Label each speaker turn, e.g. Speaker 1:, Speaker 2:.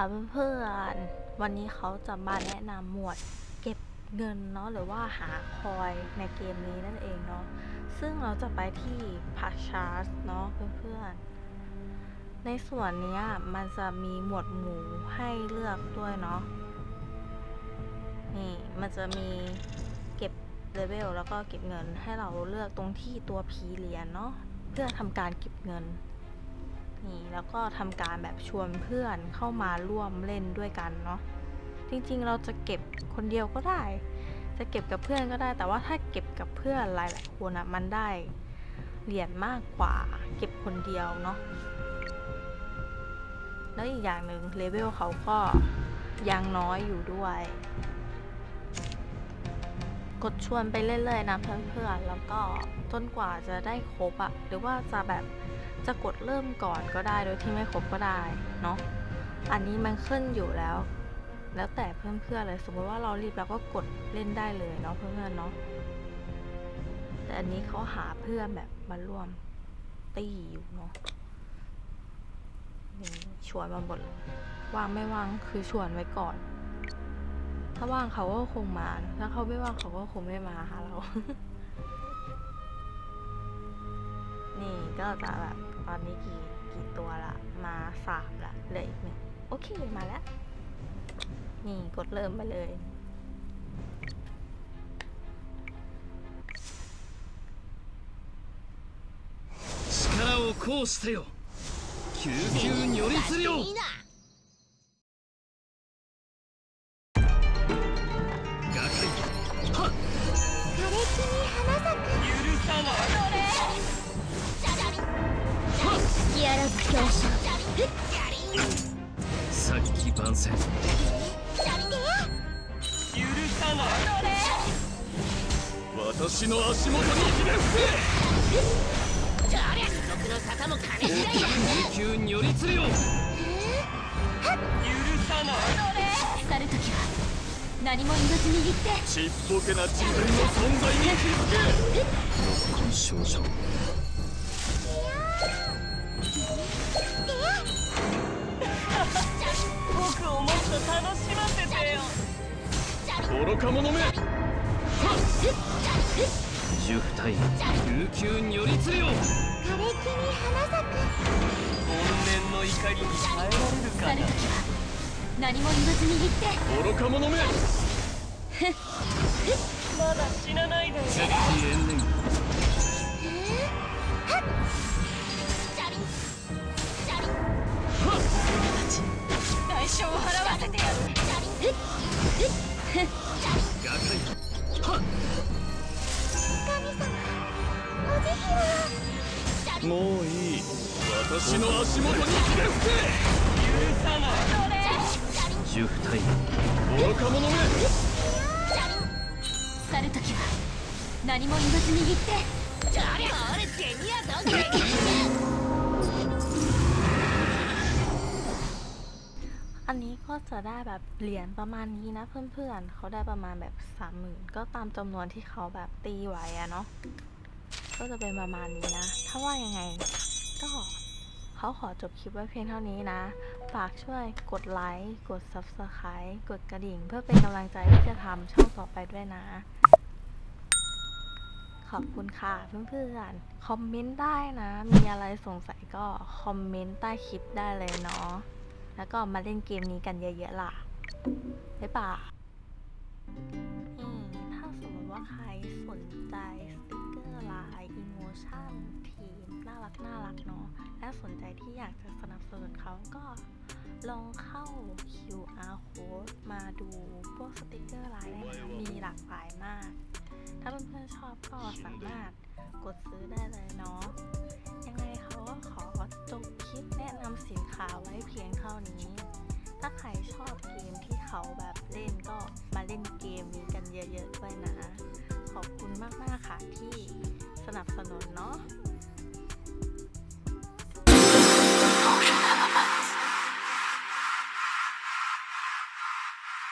Speaker 1: ค่ะเพื่อนๆวันนี้เขาจะมาแนะนำหมวดเก็บเงินเนาะหรือว่าหาคอยในเกมนี้นั่นเองเนาะซึ่งเราจะไปที่พาชาร์สเนาะเพื่อนๆในส่วนนี้มันจะมีหมวดหมู่ให้เลือกด้วยเนาะนี่มันจะมีเก็บเลเวลแล้วก็เก็บเงินให้เราเลือกตรงที่ตัวผีเหรียญเนาะเพื่อทำการเก็บเงิน นี่แล้วก็ทำการแบบชวนเพื่อนเข้ามาร่วมเล่นด้วยกันเนาะจริงๆ เราจะเก็บคนเดียวก็ได้ จะเก็บกับเพื่อนก็ได้ แต่ว่าถ้าเก็บกับเพื่อนหลายๆคนอะมันได้เหรียญมากกว่าเก็บคนเดียวเนาะแล้วอีกอย่างหนึ่งเลเวลเขาก็ยังน้อยอยู่ด้วย กดชวนไปเรื่อยๆนะเพื่อนๆแล้วก็จนกว่าจะได้ครบอะหรือว่าจะแบบ จะกดเริ่มก่อนก็ได้โดยที่ไม่ครบก็ได้เนาะอันนี้มันขึ้นอยู่แล้ว แล้วแต่เพื่อนๆเลยสมมติว่าเรารีบเราก็กดเล่นได้เลยเนาะเพื่อนๆเนาะแต่อันนี้เขาหาเพื่อนแบบมาร่วมตีอยู่เนาะนี่ชวนมาหมดว่างไม่ว่างคือชวนไว้ก่อน ถ้าว่างเขาก็คงมาถ้าเขาไม่ว่างเขาก็คงไม่มาหาเรา นี่ก็จะแบบ ตอนนี้กี่กี่ตัวละ มาสามละเหลืออีกหนึ่งโอเคมาแล้ว นี่กดเริ่มไปเลย
Speaker 2: 力を行使せよ救急如律令学 さっき番宣許さない私の足元にひれ伏せ救急如律令許さない
Speaker 3: 去る時は何も言わず握って。
Speaker 2: ちっぽけな自分の存在に気づけ。
Speaker 4: をもっと楽しませてよ。
Speaker 2: 愚か者め。熟体。琉球によよ。
Speaker 3: 枯れ木に花咲く。
Speaker 4: 怨念の怒りに耐えられるかな。
Speaker 3: 何も言わずに行って。
Speaker 2: 愚か者め。
Speaker 4: まだ死なないで。よ厳しい怨
Speaker 2: えー、はっ。さもういい。私の足元にれ
Speaker 4: 許さない
Speaker 2: 愚か者め
Speaker 3: 去るときは何も言わず握って。
Speaker 1: 誰もあれニアどん นี้ก็จะได้แบบเหรียญประมาณนี้นะเพื่อนๆเขาได้ประมาณแบบสามหมื่นก็ตามจำนวนที่เขาแบบตีไว้อะเนาะก็จะเป็นประมาณนี้นะ ถ้าว่ายังไงก็เขาขอจบคลิปไว้เพียงเท่านี้นะ ฝากช่วยกดไลค์ กด Subscribe กดกระดิ่ง เพื่อเป็นกำลังใจที่จะทำช่องต่อไปด้วยนะ ขอบคุณค่ะเพื่อนๆ คอมเมนต์ได้นะ มีอะไรสงสัยก็คอมเมนต์ใต้คลิปได้เลยเนาะ แล้วก็มาเล่นเกมนี้กันเยอะๆล่ะบ๊ายบายอืมถ้าสมมติว่าใครสนใจสติกเกอร์ลายอิโมชั่นทีม น่ารักน่ารักเนาะ และสนใจที่อยากจะสนับสนุนเขาก็ลองเข้า QR code มาดูพวกสติกเกอร์ลายได้นะมีหลากหลายมาก ถ้าเพื่อนๆชอบก็สามารถกดซื้อได้เลยเนาะ ยังไงเขาก็ขอจบคลิปแนะนำสินค้าไว้เพียง เยอะๆด้วยนะ ขอบคุณมากๆค่ะที่สนับสนุนเนาะ